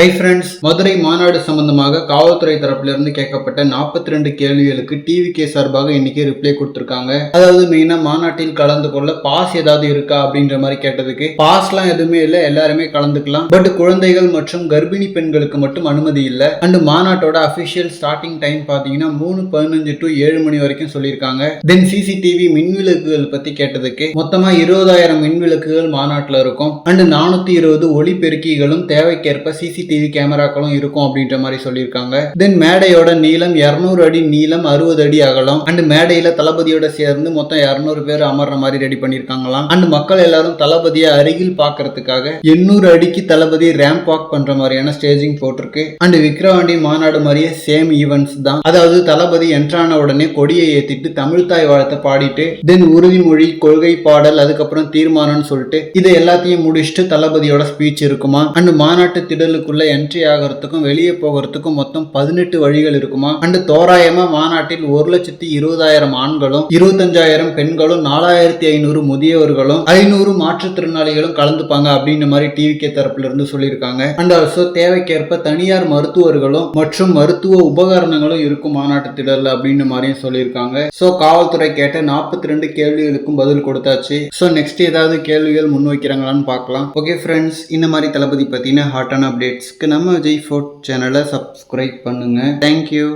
Hi friends Madurai மாநாடு சம்பந்தமாக காவல்துறை தரப்புல இருந்து கேட்கப்பட்ட 42 ரெண்டு கேள்விகளுக்கு டிவிகே சார்பாக இன்னைக்கு ரிப்ளை கொடுத்துருக்காங்க. அதாவது மெயினா மாநாட்டில் கலந்து கொள்ள பாஸ் ஏதாவது இருக்கா அப்படின்ற மாதிரி கேட்டதுக்கு பாஸ்லாம் எதுவுமே இல்லை எல்லாருமே கலந்துக்கலாம். பட் குழந்தைகள் மற்றும் கர்ப்பிணி பெண்களுக்கு மட்டும் அனுமதி இல்லை. அண்ட் மாநாட்டோட அபிஷியல் ஸ்டார்டிங் டைம் பாத்தீங்கன்னா மூணு பதினஞ்சு டு ஏழு மணி வரைக்கும் சொல்லியிருக்காங்க. தென் சிசிடிவி மின்விளக்குகள் பத்தி கேட்டதுக்கு மொத்தமா இருபதாயிரம் மின்விளக்குகள் மாநாட்டில் இருக்கும். அண்ட் நானூத்தி இருபது ஒளி பெருக்கிகளும் தேவைக்கேற்ப சிசி சிசிடிவி கேமராக்களும் இருக்கும் அப்படின்ற மாதிரி சொல்லியிருக்காங்க. தென் மேடையோட நீளம் 200 அடி நீளம் அறுபது அடி அகலம். அண்ட் மேடையில தளபதியோட சேர்ந்து மொத்தம் 200 பேர் அமர்ற மாதிரி ரெடி பண்ணியிருக்காங்களாம். அண்ட் மக்கள் எல்லாரும் தளபதியை அருகில் பார்க்கறதுக்காக 800 அடிக்கு தளபதி ரேம்ப் வாக் பண்ற மாதிரியான ஸ்டேஜிங் போட்டிருக்கு. அண்ட் விக்ரவாண்டி மாநாடு மாதிரியே சேம் ஈவெண்ட்ஸ் தான். அதாவது தளபதி என்ட்ரான உடனே கொடியை ஏத்திட்டு தமிழ் தாய் வாழ்த்தை பாடிட்டு தென் உறுதிமொழி கொள்கை பாடல் அதுக்கப்புறம் தீர்மானம்னு சொல்லிட்டு இதை எல்லாத்தையும் முடிச்சுட்டு தளபதியோட ஸ்பீச் இருக்குமா? அண்ட் மாநாட்டு திடலுக்கு திடலுக்குள்ள என்ட்ரி ஆகிறதுக்கும் வெளியே போகிறதுக்கும் மொத்தம் பதினெட்டு வழிகள் இருக்குமா? அண்டு தோராயமா மாநாட்டில் ஒரு லட்சத்தி இருபதாயிரம் ஆண்களும் இருபத்தஞ்சாயிரம் பெண்களும் நாலாயிரத்தி ஐநூறு முதியவர்களும் ஐநூறு மாற்றுத்திறனாளிகளும் கலந்துப்பாங்க அப்படின்ற மாதிரி டிவிகே தரப்புல இருந்து சொல்லியிருக்காங்க. அண்ட் ஆல்சோ தேவைக்கேற்ப தனியார் மருத்துவர்களும் மற்றும் மருத்துவ உபகரணங்களும் இருக்கும் மாநாட்டு திடல்ல அப்படின்னு மாதிரியும் சொல்லியிருக்காங்க. ஸோ காவல்துறை கேட்ட 42 ரெண்டு கேள்விகளுக்கும் பதில் கொடுத்தாச்சு. ஸோ நெக்ஸ்ட் ஏதாவது கேள்விகள் முன்வைக்கிறாங்களான்னு பார்க்கலாம். ஓகே ஃப்ரெண்ட்ஸ் இந்த மாதிரி தளபதி பத்தின ஹாட்டான அப்டேட்ஸ்க்கு நம்ம விஜய் ஃபோர்ட் சேனலை சப்ஸ்கிரைப் பண்ணுங்க. Thank you